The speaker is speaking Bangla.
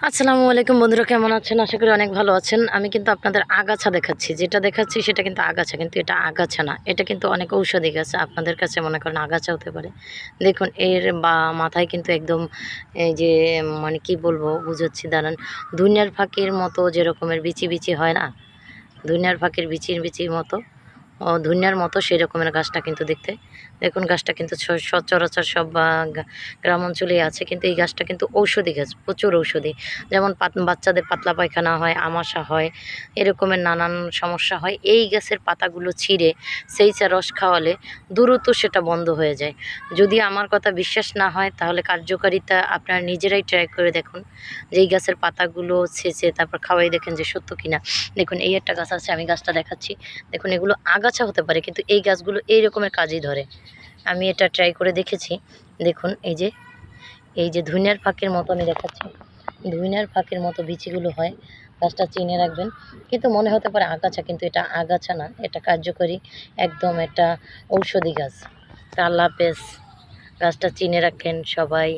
আসসালামু আলাইকুম বন্ধুরা, কেমন আছেন? আশা করি অনেক ভালো আছেন। আমি কিন্তু আপনাদের আগাছা দেখাচ্ছি। যেটা দেখাচ্ছি সেটা কিন্তু আগাছা, কিন্তু এটা আগাছা না। এটা কিন্তু অনেক ঔষধি গাছ। আপনাদের কাছে মনে করেন আগাছা হতে পারে। দেখুন, এর বা মাথায় কিন্তু একদম এই যে মানে কি বলব, বুঝাচ্ছি, দাঁড়ান। দুনিয়ার ফাঁকির মতো যেরকমের বিচি বিচি হয় না? দুনিয়ার ফাঁকির বিচির বিচির মতো। ধুনিয়ার মতো সেই রকমের গাছটা কিন্তু দেখতে। দেখুন গাছটা কিন্তু সচরাচর সব গ্রাম অঞ্চলেই আছে, কিন্তু এই গাছটা কিন্তু ঔষধি গাছ, প্রচুর ঔষধি। যেমন বাচ্চাদের পাতলা পায়খানা হয়, আমাশা হয়, এরকমের নানান সমস্যা হয়। এই গাছের পাতাগুলো ছিঁড়ে সেই চা রস খাওয়ালে দ্রুত সেটা বন্ধ হয়ে যায়। যদি আমার কথা বিশ্বাস না হয়, তাহলে কার্যকারিতা আপনারা নিজেরাই ট্রাই করে দেখুন যে এই গাছের পাতাগুলো ছেঁচে তারপর খাওয়াই দেখেন যে সত্য কিনা। দেখুন, এই একটা গাছ আছে, আমি গাছটা দেখাচ্ছি। দেখুন, এগুলো আগাছা হতে পারে, কিন্তু এই গাছগুলো এই রকমের কাজই ধরে। আমি এটা ট্রাই করে দেখেছি। দেখুন, এই যে এই যে ধুনিয়ার ফাঁকের মতো আমি দেখাচ্ছি। ধুইনার ফাঁকের মতো বিচিগুলো হয়, গাছটা চিনে রাখবেন। কিন্তু মনে হতে পারে আগাছা, কিন্তু এটা আগাছা না, এটা কার্যকরী একদম এটা ঔষধি গাছ। তা আল্লাহ গাছটা চিনে রাখেন সবাই।